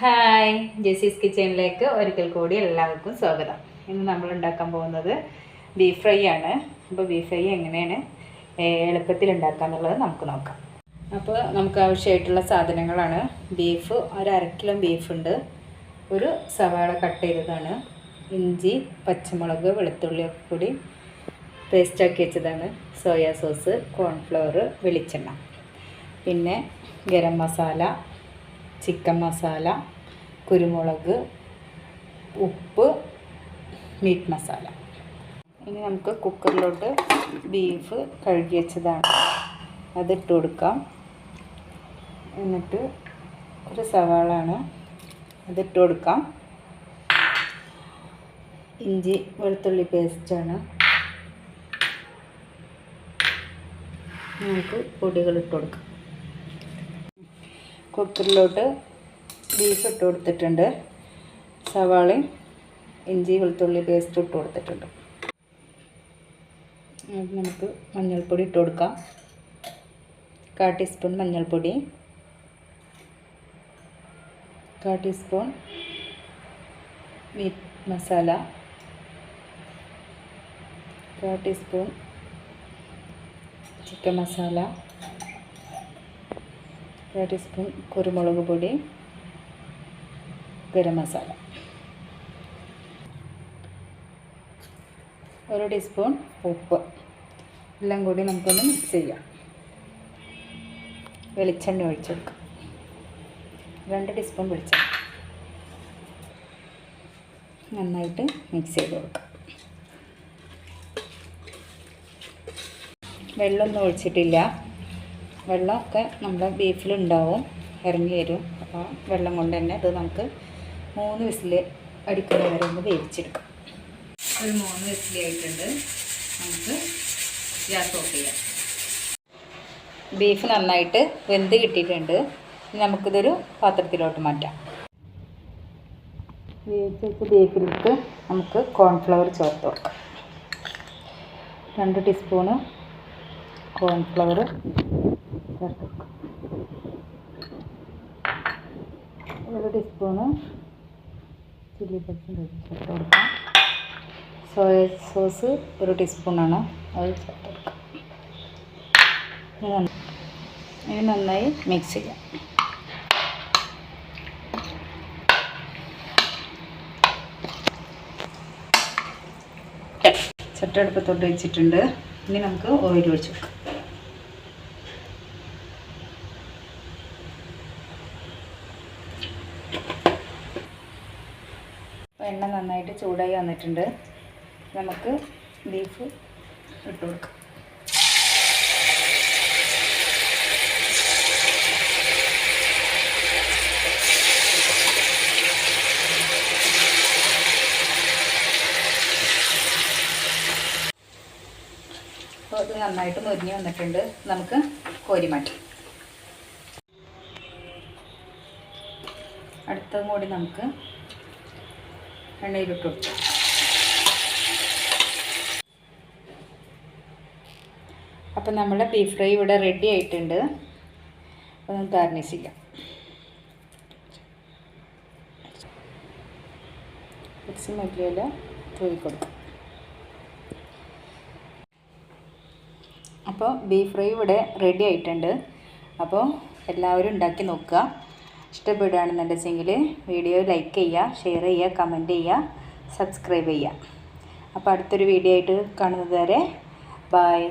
Hi ജെസീസ് കിച്ചണിലേക്ക് ഒരിക്കൽ കൂടി എല്ലാവർക്കും സ്വാഗതം. ഇന്ന് നമ്മൾ ഉണ്ടാക്കാൻ പോകുന്നത് ബീഫ് ഫ്രൈ ആണ്. അപ്പോൾ ബീഫ് ഫ്രൈ എങ്ങനെയാണ് എളുപ്പത്തിൽ ഉണ്ടാക്കുക എന്നുള്ളത് നമുക്ക് നോക്കാം. അപ്പോൾ നമുക്ക് ആവശ്യമായിട്ടുള്ള സാധനങ്ങളാണ്. ബീഫ് ഒരു അര കിലോ ബീഫുണ്ട് ഒരു സവാള കട്ട് ചെയ്തതാണ്. ഇഞ്ചി പച്ചമുളക് വെളുത്തുള്ളി ഒക്കെ കൂടി പേസ്റ്റാക്കി വെച്ചതാണ്. സോയാ സോസ് കോൺഫ്ലവർ വെളിച്ചെണ്ണ. പിന്നെ ഗരം മസാല ചിക്കൻ മസാല കുരുമുളക് ഉപ്പ് മീറ്റ് മസാല. ഇനി നമുക്ക് കുക്കറിലോട്ട് ബീഫ് കഴുകി വെച്ചതാണ്. അതിട്ട് കൊടുക്കാം. എന്നിട്ട് ഒരു സവാളാണ് അതിട്ട് കൊടുക്കാം. ഇഞ്ചി വെളുത്തുള്ളി പേസ്റ്റാണ് നമുക്ക് പൊടികൾ ഇട്ട് കൊടുക്കാം. കുക്കറിലോട്ട് ബീഫ് ഇട്ട് കൊടുത്തിട്ടുണ്ട്. സവാളയും ഇഞ്ചി വെളുത്തുള്ളി പേസ്റ്റ് ഇട്ട് കൊടുത്തിട്ടുണ്ട്. നമുക്ക് മഞ്ഞൾപ്പൊടി ഇട്ട് കൊടുക്കാം. കാ ടീസ്പൂൺ മഞ്ഞൾപ്പൊടി. കാ ടീസ്പൂൺ മീറ്റ് മസാല കാ ടീസ്പൂൺ ചിക്കൻ മസാല കാ ടീസ്പൂൺ കുരുമുളക് പൊടി ഗരം മസാല. ഒരു ടീസ്പൂൺ ഉപ്പ്. എല്ലാം കൂടി നമുക്കൊന്ന് മിക്സ് ചെയ്യാം. വെളിച്ചെണ്ണ ഒഴിച്ച് കൊടുക്കാം. രണ്ട് ടീസ്പൂൺ വെളിച്ചെണ്ണ. നന്നായിട്ട് മിക്സ് ചെയ്ത് കൊടുക്കാം. വെള്ളമൊന്നും ഒഴിച്ചിട്ടില്ല. വെള്ളമൊക്കെ നമ്മുടെ ബീഫിലുണ്ടാവും ഇറങ്ങി വരും. അപ്പോൾ വെള്ളം കൊണ്ട് തന്നെ ഇത് നമുക്ക് മൂന്ന് വിസിൽ അടിക്കുന്ന വരെ ഒന്ന് വേവിച്ചെടുക്കാം. ഒരു മൂന്ന് വിസിലായിട്ടുണ്ട് നമുക്ക് ഗ്യാസ് ഓഫ് ചെയ്യാം. ബീഫ് നന്നായിട്ട് വെന്ത് കിട്ടിയിട്ടുണ്ട്. നമുക്കിതൊരു പാത്രത്തിലോട്ട് മാറ്റാം. വേവിച്ച് വെച്ച ബീഫിലേക്ക് നമുക്ക് കോൺഫ്ലവർ ചേർത്ത് കൊടുക്കാം. രണ്ട് ടീസ്പൂണ് കോൺഫ്ലവർ ചേർത്ത് കൊടുക്കാം ഒരു ടീസ്പൂണ് ചില്ലി പച്ചടി ചേർത്ത് കൊടുക്കാം. സോയ സോസ് ഒരു ടീസ്പൂണാണ്. അത് ചേർത്ത് കൊടുക്കാം. ഇനി ഇനി നന്നായി മിക്സ് ചെയ്യാം. ചട്ടടുപ്പത്തോട്ട് വെച്ചിട്ടുണ്ട്. ഇനി നമുക്ക് ഓയിൽ ഒഴിച്ചു വെക്കാം. എണ്ണ നന്നായിട്ട് ചൂടായി വന്നിട്ടുണ്ട്. നമുക്ക് ബീഫ് ഇട്ട് കൊടുക്കാം. അപ്പോൾ നന്നായിട്ട് മുരിഞ്ഞ് വന്നിട്ടുണ്ട്. നമുക്ക് കോരി മാറ്റാം. അടുത്തതും കൂടി നമുക്ക് എണ്ണയിലിട്ട്. കൊടുക്കാം അപ്പം നമ്മുടെ ബീഫ് ഫ്രൈ ഇവിടെ റെഡി ആയിട്ടുണ്ട്. അപ്പോൾ നമുക്ക് ഗാർണിഷ് ചെയ്യാം കുറച്ച് മല്ലിയില തൂവി അപ്പോൾ ബീഫ് ഫ്രൈ ഇവിടെ റെഡി ആയിട്ടുണ്ട്. അപ്പോൾ എല്ലാവരും ഉണ്ടാക്കി നോക്കുക. ഇഷ്ടപ്പെടുകയാണെന്നുണ്ടെങ്കിൽ വീഡിയോ ലൈക്ക് ചെയ്യുക ഷെയർ ചെയ്യുക കമന്റ് ചെയ്യുക സബ്സ്ക്രൈബ് ചെയ്യുക. അപ്പോൾ അടുത്തൊരു വീഡിയോ ആയിട്ട് കാണുന്നത് വരെ ബായ്